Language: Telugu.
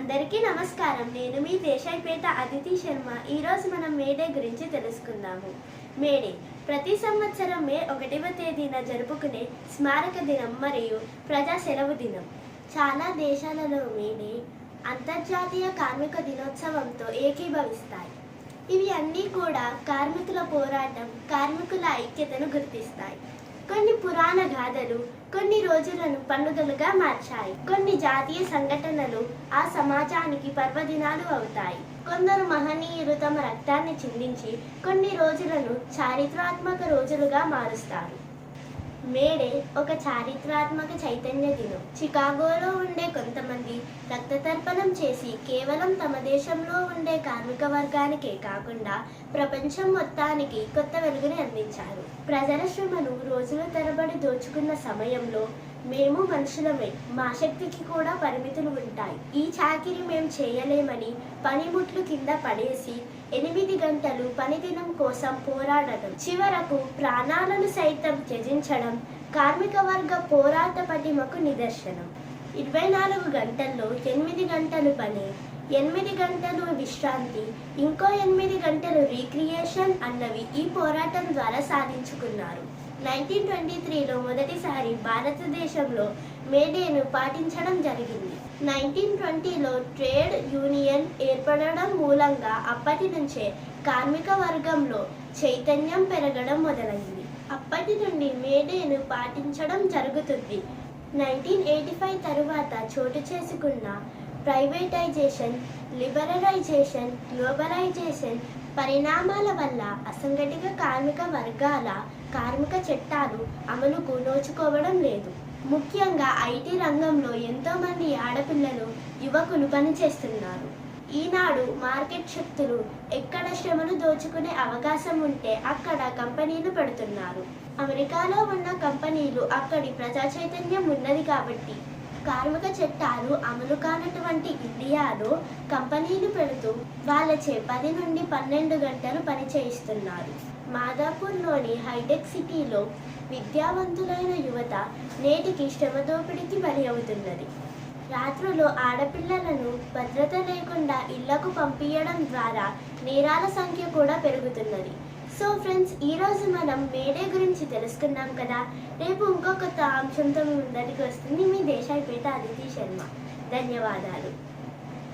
అందరికీ నమస్కారం. నేను మీ దేశాయిపేట అదితి శర్మ. ఈరోజు మనం మేడే గురించి తెలుసుకుందాము. మేడే ప్రతి సంవత్సరం మే ఒకటవ తేదీన జరుపుకునే స్మారక దినం మరియు ప్రజా సెలవు దినం. చాలా దేశాలలో మేడే అంతర్జాతీయ కార్మిక దినోత్సవంతో ఏకీభవిస్తాయి. ఇవి అన్నీ కూడా కార్మికుల పోరాటం కార్మికుల ఐక్యతను గుర్తిస్తాయి. కొన్ని పురాణ గాథలు కొన్ని రోజులను పండుగలుగా మార్చాయి. కొన్ని జాతీయ సంఘటనలు ఆ సమాజానికి పర్వదినాలు అవుతాయి. కొందరు మహనీయులు తమ రక్తాన్ని చిందించి కొన్ని రోజులను చారిత్రాత్మక రోజులుగా మారుస్తారు. మేడే ఒక చారిత్రాత్మక చైతన్య దినం. చికాగోలో ఉండే కొంతమంది రక్తతర్పణం చేసి కేవలం తమ దేశంలో ఉండే కార్మిక వర్గానికే కాకుండా ప్రపంచం మొత్తానికి కొత్త వెలుగుని అందించారు. ప్రజల శ్రమను రోజుల తరబడి దోచుకున్న సమయంలో మేము మనుషులమే. మా శక్తికి కూడా పరిమితులు ఉంటాయి. ఈ చాకిరి మేము చేయలేమని పనిముట్లు కింద పడేసి ఎనిమిది గంటలు పనిదినం కోసం పోరాడటం. చివరకు ప్రాణాలను సైతం త్యజించడం కార్మిక వర్గ పోరాట పటిమకు నిదర్శనం. ఇరవై నాలుగు గంటల్లో ఎనిమిది గంటలు పని ఎనిమిది గంటలు విశ్రాంతి ఇంకో ఎనిమిది గంటలు రీక్రియేషన్ అన్నవి ఈ పోరాటం ద్వారా సాధించుకున్నారు. నైన్టీన్ ట్వంటీ త్రీలో మొదటిసారి భారతదేశంలో మేడేను పాటించడం జరిగింది. నైన్టీన్ ట్వంటీలో ట్రేడ్ యూనియన్ ఏర్పడడం మూలంగా అప్పటి నుంచే కార్మిక వర్గంలో చైతన్యం పెరగడం మొదలైంది. అప్పటి నుండి మేడేను పాటించడం జరుగుతుంది. నైన్టీన్ ఎయిటీ ఫైవ్ తరువాత చోటు చేసుకున్న ప్రైవేటైజేషన్ లిబరలైజేషన్ గ్లోబలైజేషన్ పరిణామాల వల్ల అసంఘటిత కార్మిక వర్గాల కార్మిక చట్టాలు అమలుకు నోచుకోవడం లేదు. ముఖ్యంగా ఐటీ రంగంలో ఎంతోమంది ఆడపిల్లలు యువకులు పనిచేస్తున్నారు. ఈనాడు మార్కెట్ శక్తులు ఎక్కడ శ్రమను దోచుకునే అవకాశం ఉంటే అక్కడ కంపెనీలు పెడుతున్నారు. అమెరికాలో ఉన్న కంపెనీలు అక్కడి ప్రజా చైతన్యం ఉన్నది కాబట్టి కార్మిక చట్టాలు అమలు కానటువంటి ఇండియాలో కంపెనీలు పెడుతూ వాళ్ళచే పది నుండి పన్నెండు గంటలు పని చేయిస్తున్నారు. మాదాపూర్లోని హైటెక్ సిటీలో విద్యావంతులైన యువత నేటికి శ్రమ దోపిడీకి బలి అవుతున్నది. రాత్రులు ఆడపిల్లలను భద్రత లేకుండా ఇళ్ళకు పంపించడం ద్వారా నేరాల సంఖ్య కూడా పెరుగుతున్నది. సో ఫ్రెండ్స్ ఈరోజు మనం మేడే గురించి తెలుసుకున్నాం కదా. రేపు ఇంకో కొత్త అంశంతో మీ ముందరికి వస్తుంది మీ దేశాయిపేట అదితి శర్మ. ధన్యవాదాలు.